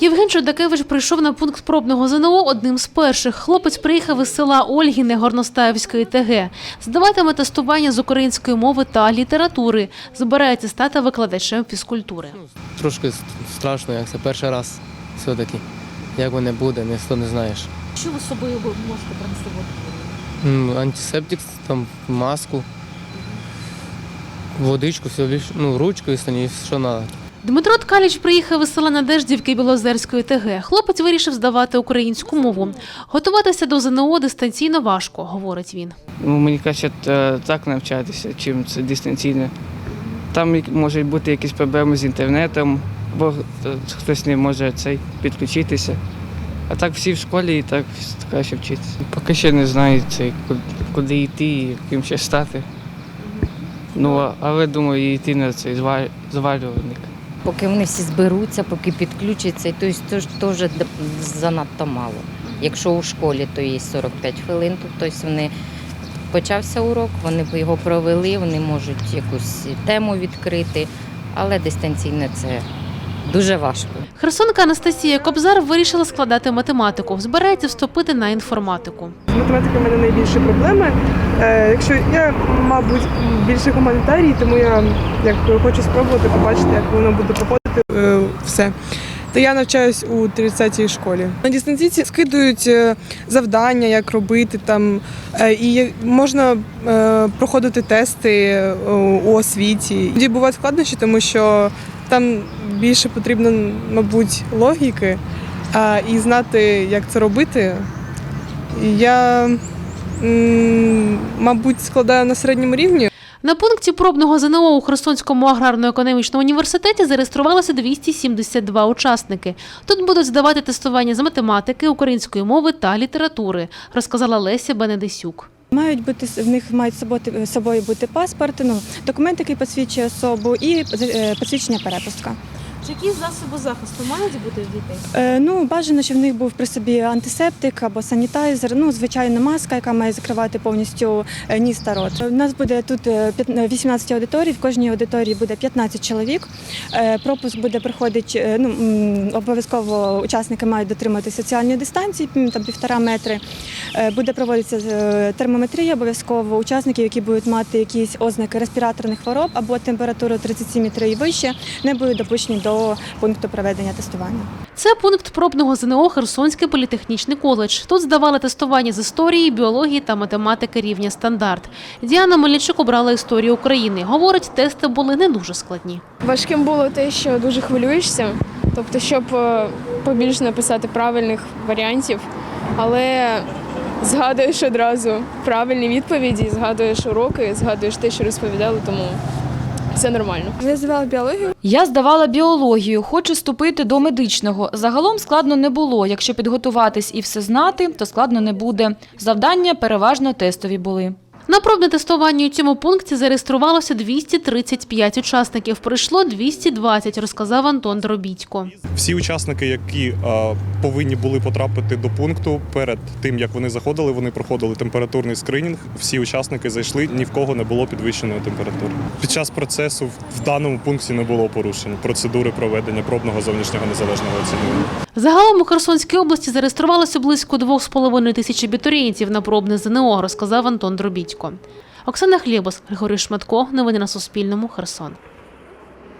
Євген Чудакевич прийшов на пункт пробного ЗНО одним з перших. Хлопець приїхав із села Ольгіне Горностаївської ТГ. Здаватиме тестування з української мови та літератури. Збирається стати викладачем фізкультури. Трошки страшно, як це перший раз все-таки. Як воно буде, ніхто не знаєш. Що ви з собою можете принести? Антисептик, там маску, водичку, все ну, ручку і що треба. Дмитро Ткаліч приїхав із села Надеждівки Білозерської ТГ. Хлопець вирішив здавати українську мову. Готуватися до ЗНО дистанційно важко, говорить він. Ну, мені краще так навчатися, чим це дистанційно. Там можуть бути якісь проблеми з інтернетом, бо е, хтось не може цей підключитися. А так всі в школі і так краще вчитися. Поки ще не знаю цей, куди йти і ким ще стати. Ну, але думаю, йти на цей зварювальник. Поки вони всі зберуться, поки підключаться, і тобто то ж теж занадто мало. Якщо у школі то є 45 хвилин, то тобто вони почався урок, вони його провели, вони можуть якусь тему відкрити, але дистанційне це дуже важко. Херсонка Анастасія Кобзар вирішила складати математику. Збирається вступити на інформатику. З математикою в мене найбільші проблеми. Е, якщо я, мабуть, більше гуманітарій, тому я як хочу спробувати побачити, як воно буде проходити е, все. То я навчаюсь у 30-й школі. На дистанційці скидують е, завдання, як робити там, і можна проходити тести у освіті. Тоді бувають складнощі, тому що там більше потрібно, мабуть, логіки а, і знати, як це робити. Я, мабуть, складаю на середньому рівні. На пункті пробного ЗНО у Херсонському аграрно-економічному університеті зареєструвалося 272 учасники. Тут будуть здавати тестування з математики, української мови та літератури, розказала Леся Бенедисюк. Мають бути в них мають з собою, собою бути паспорт, ну документ, який посвідчує особу, і е, посвідчення перепустка. Які засоби захисту мають бути в дітей? Е, ну бажано, щоб в них був при собі антисептик або санітайзер. Ну звичайно, маска, яка має закривати повністю е, ніс та рот. У нас буде тут е, 18 аудиторій. В кожній аудиторії буде 15 чоловік. Е, пропуск буде проходити. Ну обов'язково учасники мають дотримати соціальної дистанції, там півтора метри. Е, Буде проводитися е, термометрія обов'язково учасників, які будуть мати якісь ознаки респіраторних хвороб або температуру 37,3 і вище, не будуть допущені до пункту проведення тестування. Це пункт пробного ЗНО Херсонський політехнічний коледж. Тут здавали тестування з історії, біології та математики рівня стандарт. Діана Мельничук обрала історію України. Говорить, тести були не дуже складні. Важким було те, що дуже хвилюєшся, тобто, щоб е, побільше написати правильних варіантів, але згадуєш одразу правильні відповіді, згадуєш уроки, згадуєш те, що розповідали, тому все нормально. Я здавала біологію. Я здавала біологію, хочу вступити до медичного. Загалом складно не було. Якщо підготуватись і все знати, то складно не буде. Завдання переважно тестові були. На пробне тестування у цьому пункті зареєструвалося 235 учасників. Прийшло 220, розказав Антон Дробітько. Всі учасники, які е, повинні були потрапити до пункту перед тим, як вони заходили, вони проходили температурний скринінг. Всі учасники зайшли, ні в кого не було підвищеної температури. Під час процесу в даному пункті не було порушень процедури проведення пробного зовнішнього незалежного оцінювання. Загалом у Херсонській області зареєструвалося близько 2,5 тисяч абітурієнтів на пробне ЗНО, розказав Антон Дробітько. Оксана Хлібос, Григорій Шматко. Новини на Суспільному. Херсон.